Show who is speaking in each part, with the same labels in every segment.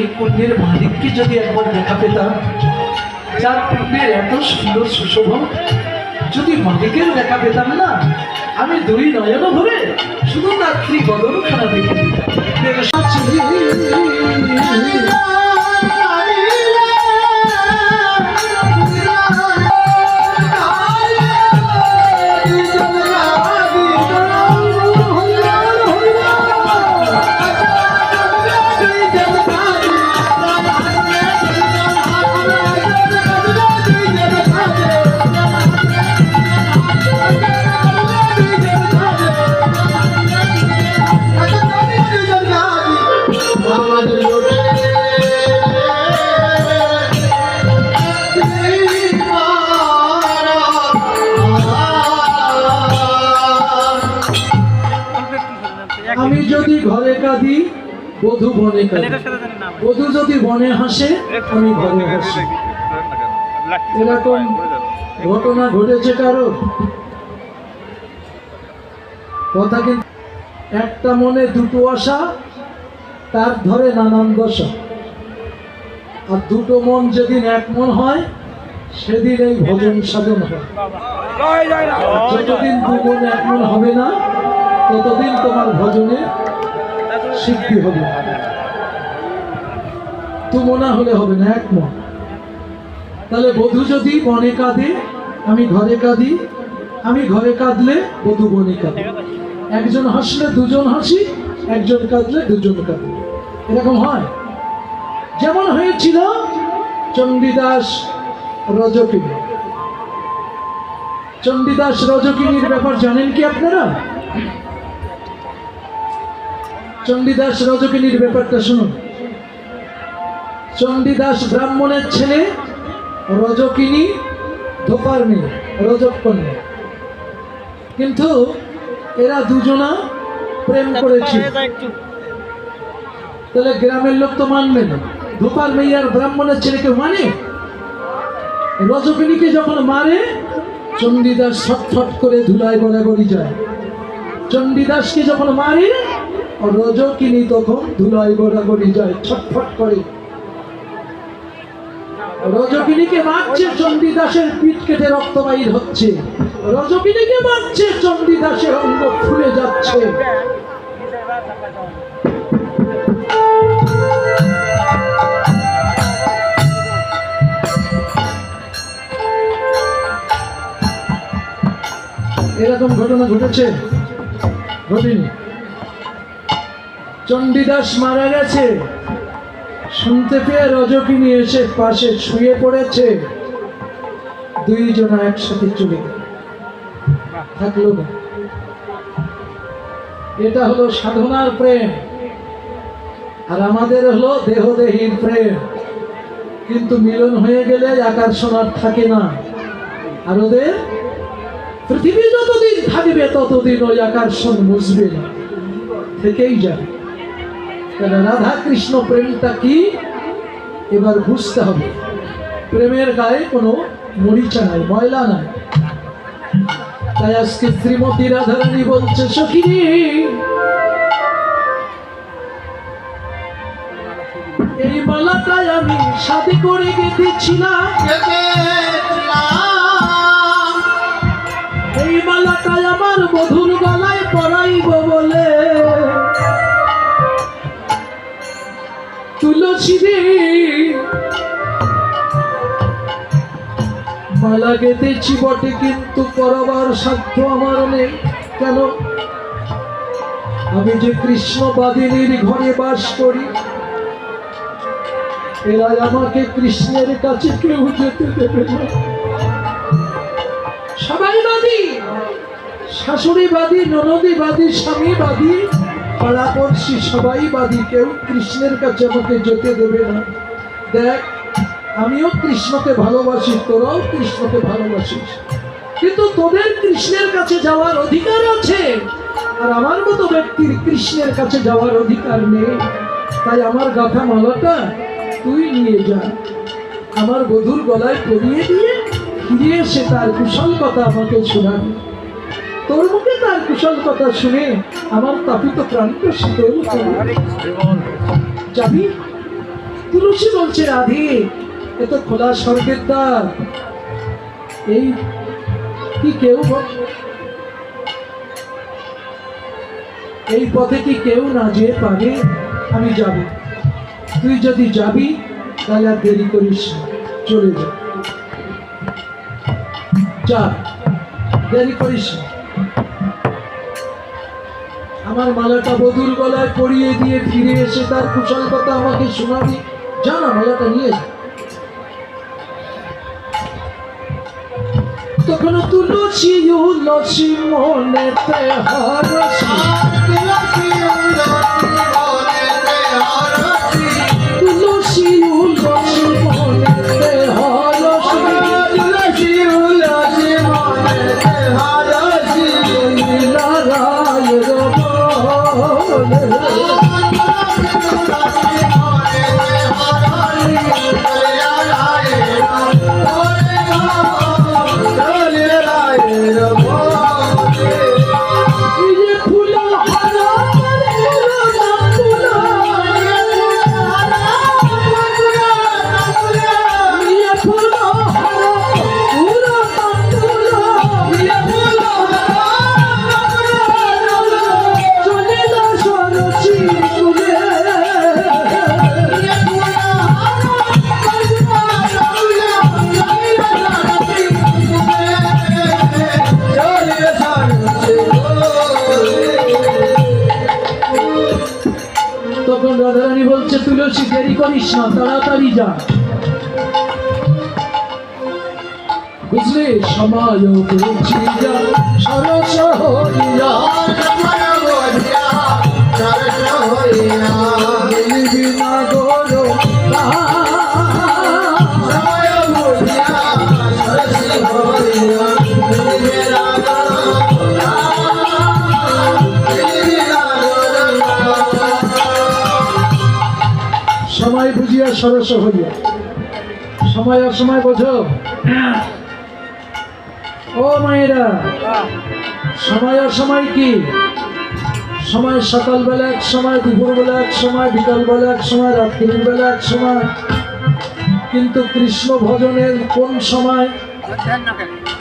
Speaker 1: এই পুণ্যের মালিককে যদি একবার দেখা পেতাম, যার পুণ্যের এত সুন্দর সুশোভন, যদি মালিকের দেখা পেতাম না, আমি দুই নয়ন ভরে শুধু রাত্রি বদল খানা দেখে দিতাম। বধু বনে বধু যদি বনে হাসে আমি ঘরে হাসি। এরকম ঘটনা ঘটেছে কারও কথা কিন্তু একটা মনে দুটো আশা তার ধরে নানান দশা। আর দুটো মন যেদিন এক মন হয় সেদিন এই ভজন সাধন হয়। যতদিন দু মন এক মন হবে না ততদিন তোমার ভজনে সিদ্ধি হবে। তু মনা হলে হবে না, এক মন। তাহলে বধূ যদি বনে কাঁদে, আমি ঘরে কাঁদি। আমি ঘরে কাঁদলে বধু বনে কাঁদে। একজন হাসলে দুজন হাসি, একজন কাঁদলে দুজন কাঁদে। এরকম হয়? যেমন হয়েছিল চণ্ডীদাস রজকিনী। চণ্ডীদাস রজকিনীর ব্যাপার জানেন কি আপনারা? চণ্ডীদাস রজকিনীর ব্যাপারটা শুনুন। চণ্ডীদাস ব্রাহ্মণের ছেলে রজকিনী ধোপার মেয়ে রজক কন্যা। কিন্তু এরা দুজনা প্রেম করেছিল তাহলে গ্রামের লোক তো মানবে না। ধোপার মেয়ে আর ব্রাহ্মণের ছেলেকে মানে? রজকিনীকে যখন মারে চণ্ডীদাস ছটফট করে ধুলায় গড়াগড়ি যায়। চণ্ডীদাসকে যখন মারে রজকিনী তখন ধুলায় গড়াগড়ি যায় ছটফট করে রজকিনীকে মারছে চণ্ডীদাসের পিঠ কেটে রক্ত বাইর হচ্ছে। রজকিনীকে মারছে চণ্ডীদাসের অঙ্গ ফুলে যাচ্ছে। এরকম ঘটনা ঘটেছে। ঘটেনি চণ্ডীদাস মারা গেছে। শুনতে পেয়ে রজকিনী এসে পাশে শুয়ে পড়েছে। দুইজনা একসাথে চলে থাকল না। এটা হলো সাধনার প্রেম। আর আমাদের হলো দেহদেহীর প্রেম। কিন্তু মিলন হয়ে গেলে আকর্ষণ আর থাকে না। আর ওদের পৃথিবী যতদিন থাকবে, ততদিন ওই আকর্ষণ বুঝবে থেকেই যাবে। তাহলে রাধা কৃষ্ণ প্রেমটা কি? এবার বুঝতে হবে। প্রেমের গায়ে কোনো মরিচা নাই ময়লা নাই। তাই আজকে শ্রীমতী রাধারানী বলছে সখিনী এই মালাটাই আমি সাথে করে গেঁথেছিলাম। এই মালাটাই আমার মধুর গলায় রে মালা গেঁথেছি বটে, কিন্তু পরবার সাধ্য আমার নেই। কেন? আমি যে কৃষ্ণবাদিনীর ঘরে বাস করি এরা আমাকে কৃষ্ণের কাছে কেউ যেতে দেবে না। সবাই বাদী, শাশুড়ি বাদী, ননদী বাদী, স্বামী বাদী পাড়াপড়শি সবাই বাদী, কেউ কৃষ্ণের কাছে আমাকে যেতে দেবে না। দেখ, আমিও কৃষ্ণকে ভালোবাসি, তোরাও কৃষ্ণকে ভালোবাসিস। কিন্তু তোদের কৃষ্ণের কাছে যাওয়ার অধিকার আছে, আর আমার মতো ব্যক্তির কৃষ্ণের কাছে যাওয়ার অধিকার নেই। তাই আমার গাথা মালাটা তুই নিয়ে যা। আমার বধুর গলায় পরিয়ে দিয়ে ফিরে এসে তার কুশল কথা আমাকে শোনাবি। কুশল কথা শুনে আমার তাপিত প্রাণটা শীতল। যাবি তুলসী বলছে, রাধে তো খোলা স্বর্গের দ্বার এই কি কেউ এই পথে কি কেউ না যেয়ে পারে, আমি যাব তুই যদি যাবি, তাহলে আর দেরি করিস চলে যা যা, দেরি করিস না। আমার মালাটা বধুর গলায় পরিয়ে দিয়ে ফিরে এসে তার কুশল কথা আমাকে শোনাবি জানা মালাটা নিয়ে যা। তখন তুলসী উলসী মনেতে হরসি রাধারানী বলছে তুলসী দেরি করিস না তাড়াতাড়ি যা। বুঝলি? যা সরস হইয়া সরস হইয়া। সময় অসময় বোঝো। ও মায়েরা, সময় অসময় কি? সময় সকালবেলা এক, সময় দুপুরবেলা এক, সময় বিকালবেলা এক, সময় রাত্রির বেলা এক, সময় কিন্তু কৃষ্ণ ভজনের কোন সময়?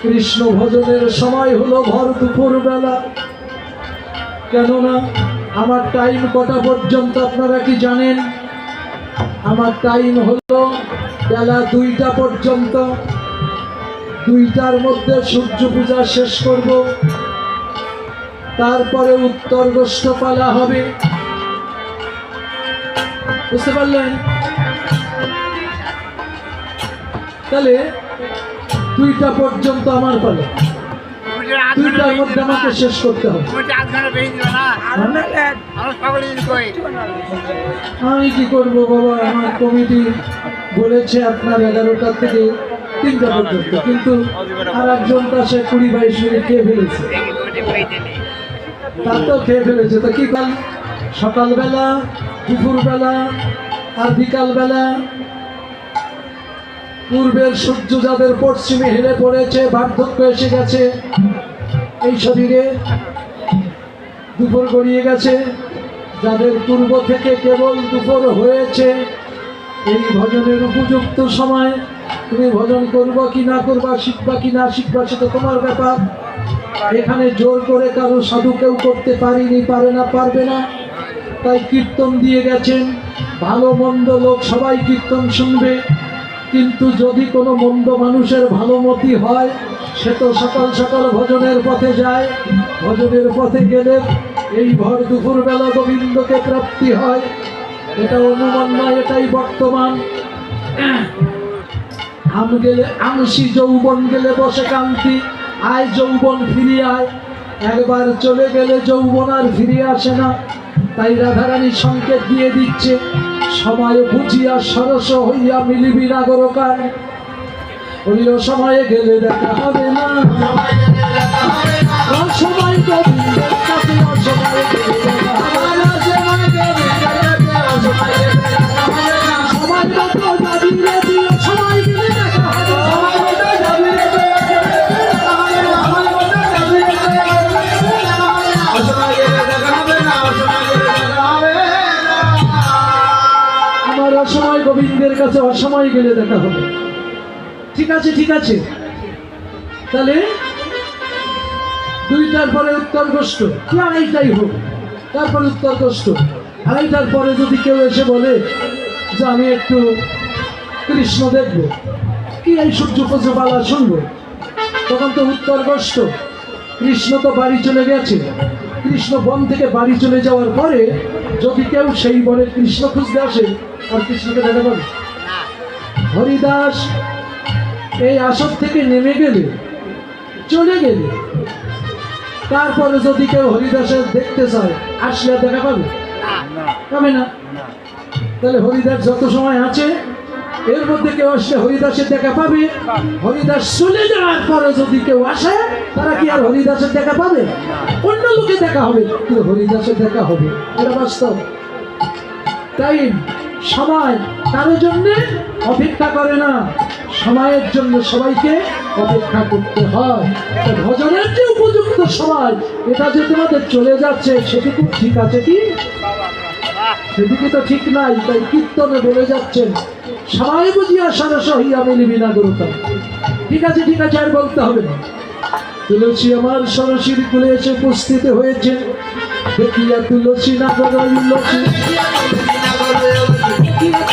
Speaker 1: কৃষ্ণ ভজনের সময় হলো ভর দুপুর বেলা কেননা, আমার টাইম কটা পর্যন্ত আপনারা কি জানেন? আমার টাইম হলো বেলা দুইটা পর্যন্ত। দুইটার মধ্যে সূর্য পূজা শেষ করব। তারপরে উত্তর পালা হবে। বুঝতে পারলেন? তাহলে দুইটা পর্যন্ত আমার পালা। দুইটার মধ্যে আমাকে শেষ করতে হবে। আমি কি করব বাবা? আমার কমিটি বলেছে আপনার এগারোটা থেকে তিনটা পর্যন্ত। কিন্তু আর একজন তা সে কুড়ি বাইশ মিনিট খেয়ে ফেলেছে। তার তো খেয়ে ফেলেছে। তো কি কাল? সকালবেলা দুপুরবেলা আর বিকালবেলা? পূর্বের সূর্য যাদের পশ্চিমে হেলে পড়েছে বার্ধক্য এসে গেছে। এই শরীরে দুপুর গড়িয়ে গেছে। যাদের পূর্ব থেকে কেবল দুপুর হয়েছে, এই ভজনের উপযুক্ত সময় তুমি ভজন করবা কি না করবা, শিখবা কি না শিখবা সেটা তোমার ব্যাপার। এখানে জোর করে কারও সাধু কেউ করতে পারিনি, পারে না, পারবে না। তাই কীর্তন দিয়ে গেছেন। ভালো, মন্দ লোক সবাই কীর্তন শুনবে। কিন্তু যদি কোনো মন্দ মানুষের ভালো মতি হয় সে তো সকাল সকাল ভজনের পথে যায়। ভজনের পথে গেলে এই ভর দুপুরবেলা গোবিন্দকে প্রাপ্তি হয়। এটা অনুমান নয় এটাই বর্তমান। আম গেলে আমসি, যৌবন গেলে বসে কান্তি আয় যৌবন ফিরিয়ে আয়। একবার চলে গেলে যৌবন আর ফিরে আসে না। তাই রাধারানী সংকেত দিয়ে দিচ্ছে, সময় বুঝিয়া সরস হইয়া মিলিবি নাগরকার হরিও সময়ে গেলে দেখা হবে না। সময় কবি সময় গোবিন্দের কাছে অসময় গেলে দেখা হবে। ঠিক আছে ঠিক আছে। তাহলে দুইটার পরে উত্তর কষ্ট। কি আড়াইটাই হোক তারপরে উত্তর কষ্ট। আড়াইটার পরে যদি কেউ এসে বলে যে আমি একটু কৃষ্ণ দেখব কি এই সূর্য পালা শুনব? তখন তো উত্তর কষ্ট। কৃষ্ণ তো বাড়ি চলে গেছে। কৃষ্ণ বন থেকে বাড়ি চলে যাওয়ার পরে যদি কেউ সেই বনে কৃষ্ণ খুঁজতে আসে আর কৃষ্ণকে দেখা পাবে। হরিদাস এই আসর থেকে নেমে গেলে চলে গেলে তারপরে যদি কেউ হরিদাসের দেখতে চায় আসলে আর দেখা পাবে? পাবে না? তাহলে হরিদাস যত সময় আছে এর মধ্যে কেউ আসলে হরিদাসের দেখা পাবে। হরিদাস চলে যাওয়ার পরে যদি কেউ আসে তারা কি আর হরিদাসের দেখা পাবে? অন্য লোকে দেখা হবে কিন্তু হরিদাসের দেখা হবে। এটা বাস্তব। তাই সময় কারোর জন্য অপেক্ষা করে না। সময়ের জন্য সবাইকে অপেক্ষা করতে হয়। ভজনের যে উপযুক্ত সময়, এটা যে তোমাদের চলে যাচ্ছে, সেটুকু ঠিক আছে কি? সেদিকে তো ঠিক নাই, তাই কীর্তনে বলে যাচ্ছেন সবাই বুঝিয়া সরস হইয়া মিলিবি না গুরুতম ঠিক আছে ঠিক আছে, আর বলতে হবে না। তুলসী আমার সরসীর কুলে এসে উপস্থিত হয়েছে। দেখিয়া তুলসী না বড়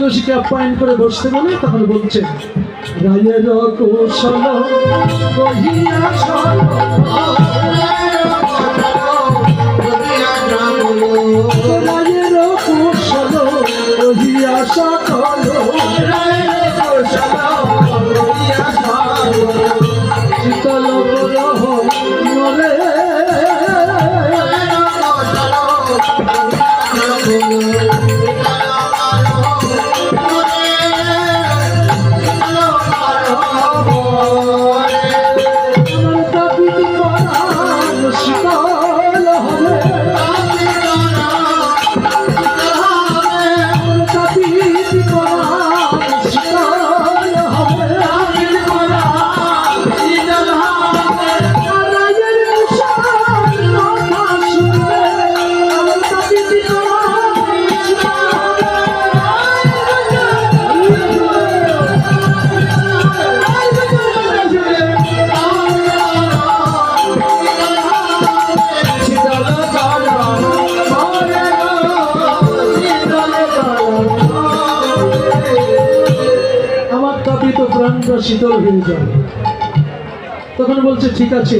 Speaker 1: তুলসীকে আপ্যায়ন করে বসতে বলে তখন বলছেন রায়ের কৌশল শীতল হয়ে যাবে তখন বলছে ঠিক আছে।